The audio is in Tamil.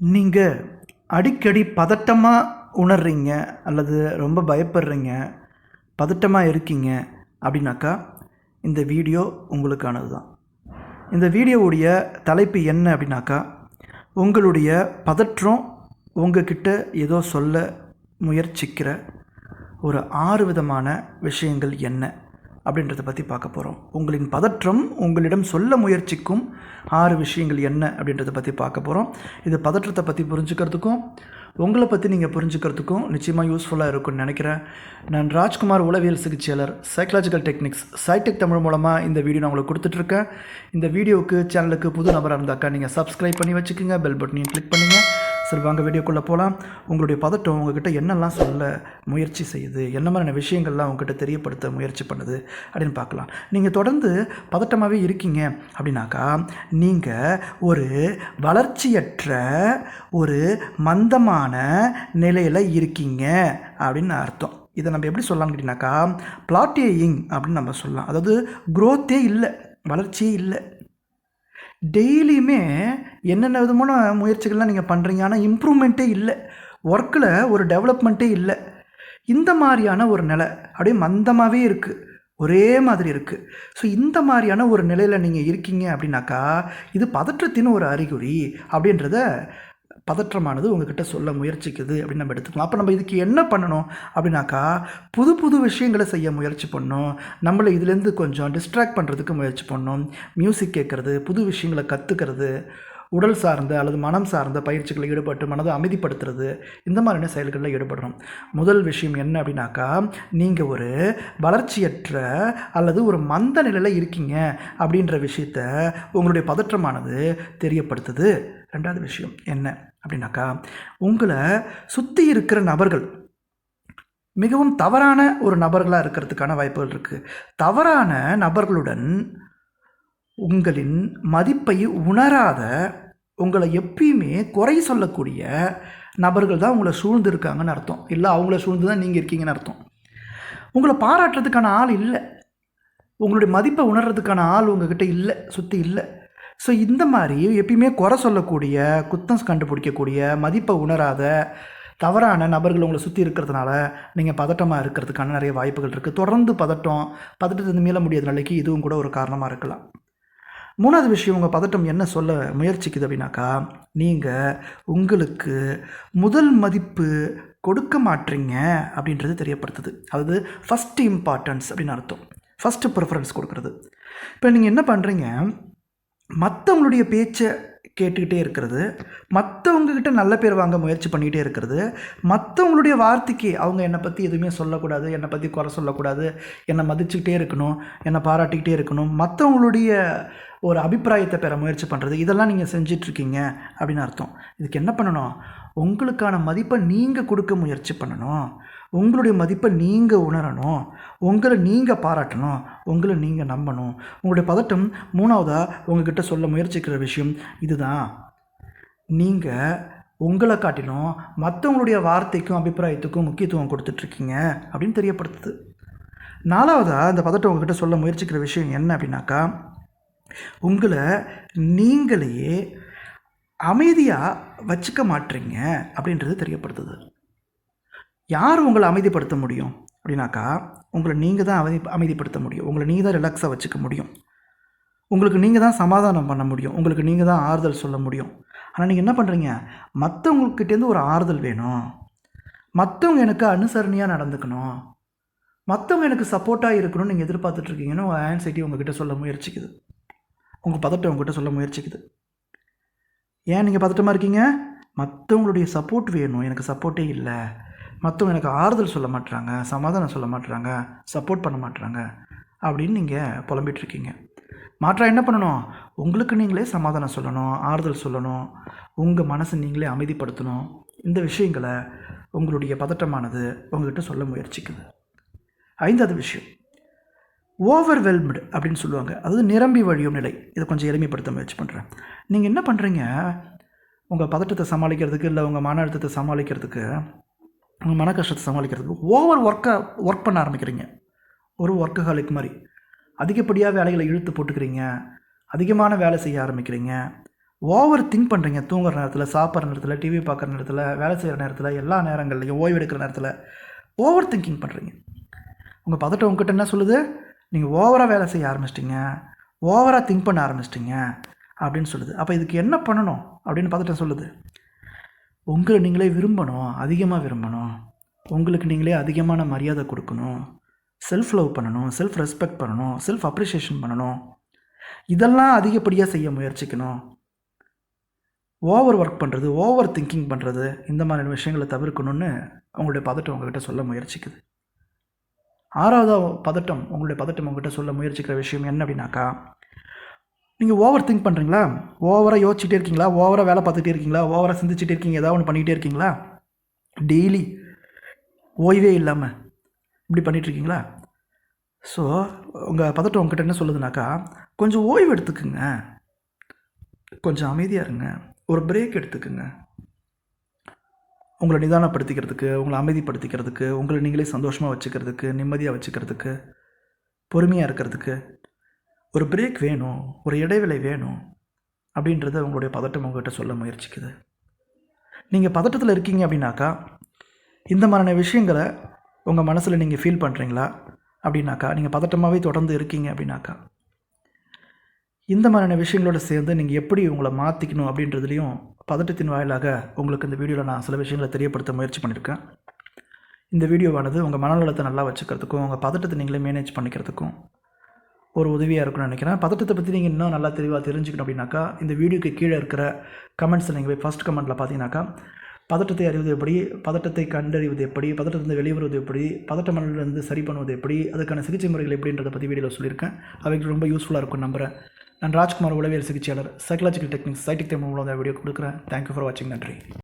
நீங்கள் அடிக்கடி பதட்டமாக உணர்றீங்க அல்லது ரொம்ப பயப்படுறீங்க பதட்டமாக இருக்கீங்க அப்படின்னாக்கா இந்த வீடியோ உங்களுக்கானது தான் இந்த வீடியோவுடைய தலைப்பு என்ன அப்படின்னாக்கா உங்களுடைய பதற்றம் உங்ககிட்ட ஏதோ சொல்ல முயற்சிக்கிற ஒரு ஆறு விதமான விஷயங்கள் என்ன? அப்படின்றத பற்றி பார்க்க போகிறோம் உங்களின் பதற்றம் உங்களிடம் சொல்ல முயற்சிக்கும் ஆறு விஷயங்கள் என்ன அப்படின்றத பற்றி பார்க்க போகிறோம் இது பதற்றத்தை பற்றி புரிஞ்சுக்கிறதுக்கும் உங்களை பற்றி நீங்கள் புரிஞ்சுக்கிறதுக்கும் நிச்சயமாக யூஸ்ஃபுல்லாக இருக்கும்னு நினைக்கிறேன். நான் ராஜ்குமார் உளவியல் சிகிச்சையாளர் சைக்கலாஜிக்கல் டெக்னிக்ஸ் சைடெக் தமிழ் மூலமாக இந்த வீடியோ நான் உங்களுக்கு கொடுத்துட்ருக்கேன் இந்த வீடியோவுக்கு சேனலுக்கு புது நபராக இருந்தாக்கா நீங்கள் சப்ஸ்கிரைப் பண்ணி வச்சுக்கோங்க பெல் பட்டனையும் கிளிக் பண்ணுங்கள் சரி வாங்க வீடியோக்குள்ளே போகலாம் உங்களுடைய பதட்டம் உங்ககிட்ட என்னெல்லாம் சொல்ல முயற்சி செய்யுது? என்ன மாதிரியான விஷயங்கள்லாம் உங்ககிட்ட தெரியப்படுத்த முயற்சி பண்ணுது? அப்படின்னு பார்க்கலாம். நீங்கள் தொடர்ந்து பதட்டமாகவே இருக்கீங்க அப்படின்னாக்கா நீங்கள் ஒரு வளர்ச்சியற்ற ஒரு மந்தமான நிலையில் இருக்கீங்க அப்படின்னு அர்த்தம். இதை நம்ம எப்படி சொல்லலாம்னு கேட்டிங்கனாக்கா பிளாட்டியிங் அப்படின்னு நம்ம சொல்லலாம். அதாவது குரோத்தே இல்லை வளர்ச்சியே இல்லை. டெய்லியுமே என்னென்ன விதமான முயற்சிகள்லாம் நீங்கள் பண்ணுறீங்க ஆனால் இம்ப்ரூவ்மெண்ட்டே இல்லை. ஒர்க்கில் ஒரு டெவலப்மெண்ட்டே இல்லை. இந்த மாதிரியான ஒரு நிலை அப்படியே மந்தமாகவே இருக்குது ஒரே மாதிரி இருக்குது ஸோ இந்த மாதிரியான ஒரு நிலையில் நீங்கள் இருக்கீங்க அப்படின்னாக்கா இது பதற்றத்தின் ஒரு அறிகுறி அப்படின்றத பதற்றமானது உங்ககிட்ட சொல்ல முயற்சிக்குது அப்படின்னு நம்ம எடுத்துக்கலாம் அப்போ நம்ம இதுக்கு என்ன பண்ணணும் அப்படின்னாக்கா புது புது விஷயங்களை செய்ய முயற்சி பண்ணணும் நம்மளை இதுலேருந்து கொஞ்சம் டிஸ்ட்ராக்ட் பண்ணுறதுக்கு முயற்சி பண்ணணும் மியூசிக் கேட்குறது புது விஷயங்களை கற்றுக்கிறது உடல் சார்ந்த அல்லது மனம் சார்ந்த பயிற்சிகளில் ஈடுபட்டு மனதை அமைதிப்படுத்துறது இந்த மாதிரியான செயல்களில் ஈடுபடுறோம் முதல் விஷயம் என்ன அப்படின்னாக்கா நீங்கள் ஒரு வளர்ச்சியற்ற அல்லது ஒரு மந்த நிலையில் இருக்கீங்க அப்படின்ற விஷயத்த உங்களுடைய பதற்றமானது தெரியப்படுத்துது. ரெண்டாவது விஷயம் என்ன அப்படின்னாக்கா உங்களை சுற்றி இருக்கிற நபர்கள் மிகவும் தவறான ஒரு நபர்களாக இருக்கிறதுக்கான வாய்ப்புகள் இருக்குது தவறான நபர்களுடன் உங்களின் மதிப்பை உணராத உங்களை எப்பயுமே குறை சொல்லக்கூடிய நபர்கள் தான் உங்களை சூழ்ந்து இருக்காங்கன்னு அர்த்தம். இல்லை அவங்கள சூழ்ந்து தான் நீங்கள் இருக்கீங்கன்னு அர்த்தம். உங்களை பாராட்டுறதுக்கான ஆள் இல்லை. உங்களுடைய மதிப்பை உணர்றதுக்கான ஆள் உங்ககிட்ட இல்லை சுற்றி இல்லை. ஸோ இந்த மாதிரி எப்பயுமே குறை சொல்லக்கூடிய குத்தம் கண்டுபிடிக்கக்கூடிய மதிப்பை உணராத தவறான நபர்கள் உங்களை சுற்றி இருக்கிறதுனால நீங்கள் பதட்டமாக இருக்கிறதுக்கான நிறைய வாய்ப்புகள் இருக்குது தொடர்ந்து பதட்டம் பதட்டத்தை மீள முடியாத நிலைக்கு இதுவும் கூட ஒரு காரணமாக இருக்கலாம். மூணாவது விஷயம் உங்கள் பதட்டம் என்ன சொல்ல முயற்சிக்குது அப்படின்னாக்கா நீங்கள் உங்களுக்கு முதல் மதிப்பு கொடுக்க மாட்டீங்க அப்படின்றது தெரியப்படுத்துது. அதாவது ஃபஸ்ட் இம்பார்ட்டன்ஸ் அப்படின்னு அர்த்தம். ஃபஸ்ட்டு ப்ரிஃபரன்ஸ் கொடுக்குறது. இப்போ நீங்கள் என்ன பண்ணுறீங்க மற்றவங்களுடைய பேச்சை கேட்டுக்கிட்டே இருக்கிறது. மற்றவங்கக்கிட்ட நல்ல பேர் வாங்க முயற்சி பண்ணிக்கிட்டே இருக்கிறது. மற்றவங்களுடைய வார்த்தைக்கு அவங்க என்னை பற்றி எதுவுமே சொல்லக்கூடாது என்னை பற்றி குறை சொல்லக்கூடாது என்னை மதிச்சுக்கிட்டே இருக்கணும் என்னை பாராட்டிக்கிட்டே இருக்கணும். மற்றவங்களுடைய ஒரு அபிப்பிராயத்தை பெற முயற்சி பண்ணுறது இதெல்லாம் நீங்கள் செஞ்சிட்ருக்கீங்க அப்படின்னு அர்த்தம். இதுக்கு என்ன பண்ணணும்? உங்களுக்கான மதிப்பை நீங்கள் கொடுக்க முயற்சி பண்ணணும். உங்களுடைய மதிப்பை நீங்கள் உணரணும். உங்களை நீங்கள் பாராட்டணும். உங்களை நீங்கள் நம்பணும். உங்களுடைய பதட்டம் மூணாவதாக உங்ககிட்ட சொல்ல முயற்சிக்கிற விஷயம் இதுதான். நீங்கள் உங்களை காட்டிலும் மற்றவங்களுடைய வார்த்தைக்கும் அபிப்பிராயத்துக்கும் முக்கியத்துவம் கொடுத்துட்ருக்கீங்க அப்படின்னு தெரியப்படுத்துது. நாலாவதாக இந்த பதட்டம் உங்ககிட்ட சொல்ல முயற்சிக்கிற விஷயம் என்ன அப்படின்னாக்கா உங்களை நீங்களையே அமைதியாக வச்சுக்க மாட்டீங்க அப்படின்றது தெரியப்படுத்துது. யார் உங்களை அமைதிப்படுத்த முடியும்? அப்படின்னாக்கா உங்களை நீங்கள் தான் அமைதி அமைதிப்படுத்த முடியும். உங்களை நீங்கள் தான் ரிலாக்ஸாக வச்சுக்க முடியும். உங்களுக்கு நீங்கள் தான் சமாதானம் பண்ண முடியும். உங்களுக்கு நீங்கள் தான் ஆறுதல் சொல்ல முடியும். ஆனால் நீங்கள் என்ன பண்ணுறீங்க மற்றவங்கக்கிட்டேருந்து ஒரு ஆறுதல் வேணும். மற்றவங்க எனக்கு அனுசரணையாக நடந்துக்கணும். மற்றவங்க எனக்கு சப்போர்ட்டாக இருக்கணும்னு நீங்கள் எதிர்பார்த்துட்ருக்கீங்கன்னு உங்கள் ஆன்சைட்டி உங்ககிட்ட சொல்ல முயற்சிக்குது. உங்கள் பதட்டம் உங்ககிட்ட சொல்ல முயற்சிக்குது. ஏன் நீங்கள் பதட்டமாக இருக்கீங்க? மற்றவங்களுடைய சப்போர்ட் வேணும். எனக்கு சப்போர்ட்டே இல்லை. மற்றவங்க எனக்கு ஆறுதல் சொல்ல மாட்டுறாங்க சமாதானம் சொல்ல மாட்டுறாங்க சப்போர்ட் பண்ண மாட்டுறாங்க அப்படின்னு நீங்கள் புலம்பிகிட்ருக்கீங்க மாற்றா என்ன பண்ணணும்? உங்களுக்கு நீங்களே சமாதானம் சொல்லணும் ஆறுதல் சொல்லணும் உங்கள் மனசை நீங்களே அமைதிப்படுத்தணும். இந்த விஷயங்களை உங்களுடைய பதட்டமானது உங்ககிட்ட சொல்ல முயற்சிக்குது. ஐந்தாவது விஷயம். ஓவர்வெல்ம்டு அப்படின்னு சொல்லுவாங்க. அதாவது நிரம்பி வழியும் நிலை. இதை கொஞ்சம் எளிமைப்படுத்த முயற்சி பண்ணுறேன் நீங்கள் என்ன பண்ணுறீங்க உங்கள் பதட்டத்தை சமாளிக்கிறதுக்கு இல்லை உங்கள் மன அழுத்தத்தை சமாளிக்கிறதுக்கு உங்கள் மன கஷ்டத்தை சமாளிக்கிறதுக்கு ஓவர் ஒர்க்கை ஒர்க் பண்ண ஆரம்பிக்கிறீங்க. ஒரு ஒர்க்குகாலிக் மாதிரி. அதிகப்படியாக வேலைகளை இழுத்து போட்டுக்கிறீங்க. அதிகமான வேலை செய்ய ஆரம்பிக்கிறீங்க. ஓவர் திங்க் பண்ணுறீங்க தூங்குற நேரத்தில் சாப்பிட்ற நேரத்தில் டிவி பார்க்குற நேரத்தில் வேலை செய்கிற நேரத்தில் எல்லா நேரங்கள்லையும் ஓய்வு எடுக்கிற நேரத்தில் ஓவர் திங்கிங் பண்ணுறீங்க உங்கள் பதட்டம் உங்ககிட்ட என்ன சொல்லுது? நீங்கள் ஓவராக வேலை செய்ய ஆரம்பிச்சிட்டிங்க. ஓவராக திங்க் பண்ண ஆரம்பிச்சிட்டிங்க. அப்படின்னு சொல்லுது. அப்போ இதுக்கு என்ன பண்ணணும்? அப்படின்னு பதட்டம் சொல்லுது. உங்களை நீங்களே விரும்பணும் அதிகமாக விரும்பணும். உங்களுக்கு நீங்களே அதிகமான மரியாதை கொடுக்கணும். செல்ஃப் லவ் பண்ணணும் செல்ஃப் ரெஸ்பெக்ட் பண்ணணும் செல்ஃப் அப்ரிஷியேஷன் பண்ணணும். இதெல்லாம் அதிகப்படியாக செய்ய முயற்சிக்கணும். ஓவர் ஒர்க் பண்ணுறது ஓவர் திங்கிங் பண்ணுறது இந்த மாதிரியான விஷயங்களை தவிர்க்கணும்னு உங்களுடைய பதட்டம் உங்ககிட்ட சொல்ல முயற்சிக்குது. ஆறாவது பதட்டம் உங்களுடைய பதட்டம் உங்ககிட்ட சொல்ல முயற்சிக்கிற விஷயம் என்ன அப்படின்னாக்கா நீங்கள் ஓவர் திங்க் பண்ணுறீங்களா ஓவராக யோசிச்சுட்டே இருக்கீங்களா? ஓவராக வேலை பார்த்துட்டே இருக்கீங்களா? ஓவராக சிந்திச்சுட்டே இருக்கீங்க? ஏதாவது ஒன்று பண்ணிகிட்டே இருக்கீங்களா? டெய்லி ஓய்வே இல்லாமல் இப்படி பண்ணிட்டு இருக்கீங்களா? ஸோ உங்கள் பதட்டம் உங்ககிட்ட என்ன சொல்லுதுனாக்கா கொஞ்சம் ஓய்வு எடுத்துக்குங்க. கொஞ்சம் அமைதியாக இருங்க. ஒரு பிரேக் எடுத்துக்குங்க. உங்களை நிதானப்படுத்திக்கிறதுக்கு உங்களை அமைதிப்படுத்திக்கிறதுக்கு உங்களை நீங்களே சந்தோஷமாக வச்சுக்கிறதுக்கு நிம்மதியாக வச்சுக்கிறதுக்கு பொறுமையாக இருக்கிறதுக்கு ஒரு பிரேக் வேணும் ஒரு இடைவேளை வேணும் அப்படின்றத உங்களுடைய பதட்டம் உங்கள்கிட்ட சொல்ல முயற்சிக்குது. நீங்கள் பதட்டத்தில் இருக்கீங்க அப்படின்னாக்கா இந்த மாதிரியான விஷயங்களை உங்கள் மனசில் நீங்கள் ஃபீல் பண்ணுறீங்களா அப்படின்னாக்கா நீங்கள் பதட்டமாகவே தொடர்ந்து இருக்கீங்க அப்படின்னாக்கா இந்த மாதிரியான விஷயங்களோட சேர்ந்து நீங்கள் எப்படி உங்களை மாற்றிக்கணும் அப்படின்றதுலையும் பதட்டத்தின் வாயிலாக உங்களுக்கு இந்த வீடியோவில் நான் சில விஷயங்களை தெரியப்படுத்த முயற்சி பண்ணியிருக்கேன் இந்த வீடியோவானது உங்கள் மனநலத்தை நல்லா வச்சுக்கிறதுக்கும் உங்கள் பதட்டத்தை நீங்களே மேனேஜ் பண்ணிக்கிறதுக்கும் ஒரு உதவியாக இருக்கும்னு நினைக்கிறேன். பதட்டத்தை பற்றி நீங்கள் இன்னும் நல்லா தெளிவாக தெரிஞ்சுக்கணும் அப்படின்னாக்கா இந்த வீடியோக்கு கீழே இருக்கிற கமெண்ட்ஸில் நீங்கள் போய் ஃபஸ்ட் கமெண்ட்டில் பார்த்தீங்கன்னாக்கா பதட்டத்தை அறிவது எப்படி பதட்டத்தை கண்டறிவது எப்படி பதட்டத்திலிருந்து வெளிவருவது எப்படி பதட்ட மனதிலிருந்து சரி பண்ணுவது எப்படி அதுக்கான சிகிச்சை முறைகள் எப்படின்றத பற்றி வீடியோவில் சொல்லியிருக்கேன். அவைக்கு ரொம்ப யூஸ்ஃபுல்லாக இருக்கும் நம்புகிறேன் நான் ராஜ்குமார் உளவியல் சிகிச்சையாளர் சைக்கலாஜிக்கல் டெக்னிக்ஸ் சைட்டிக் தேர்வு மூலம் வீடியோ கொடுக்குறேன். தேங்க்யூ ஃபார் வாட்சிங் நன்றி.